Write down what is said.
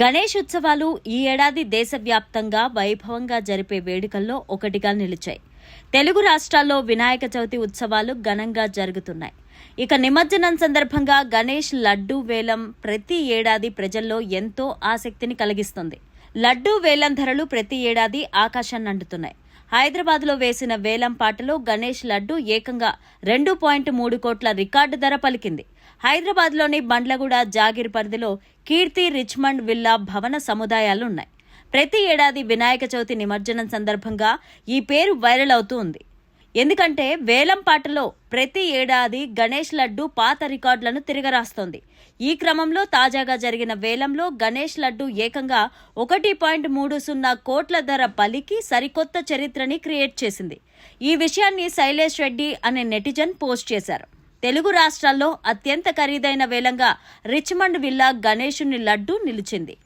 గణేష్ ఉత్సవాలు ఈ ఏడాది దేశవ్యాప్తంగా వైభవంగా జరిపే వేడుకల్లో ఒకటిగా నిలిచాయి. తెలుగు రాష్ట్రాల్లో వినాయక చవితి ఉత్సవాలు ఘనంగా జరుగుతున్నాయి. ఇక నిమజ్జనం సందర్భంగా గణేష్ లడ్డూ వేలం ప్రతి ఏడాది ప్రజల్లో ఎంతో ఆసక్తిని కలిగిస్తుంది. లడ్డూ వేలం ధరలు ప్రతి ఏడాది ఆకాశాన్ని అంటుతున్నాయి. హైదరాబాద్లో వేసిన వేలం పాటలో గణేష్ లడ్డు ఏకంగా రెండు పాయింట్ మూడు కోట్ల రికార్డు ధర పలికింది. హైదరాబాద్లోని బండ్లగూడ జాగిర్ పరిధిలో కీర్తి రిచ్మండ్ విల్లా భవన సముదాయాలు ఉన్నాయి ప్రతి ఏడాది వినాయక చవితి నిమజ్జనం సందర్భంగా ఈ పేరు వైరల్ అవుతూ ఉంది. ఎందుకంటే వేలం పాటలో ప్రతి ఏడాది గణేష్ లడ్డు పాత రికార్డులను తిరగరాస్తోంది. ఈ క్రమంలో తాజాగా జరిగిన వేలంలో గణేష్ లడ్డు ఏకంగా ఒకటి పాయింట్ మూడు సున్నా కోట్ల ధర పలికి సరికొత్త చరిత్రని క్రియేట్ చేసింది. ఈ విషయాన్ని శైలేష్ రెడ్డి అనే నెటిజన్ పోస్ట్ చేశారు. తెలుగు రాష్ట్రాల్లో అత్యంత ఖరీదైన వేలంగా రిచ్మండ్ విల్లా గణేషుని లడ్డు నిలిచింది.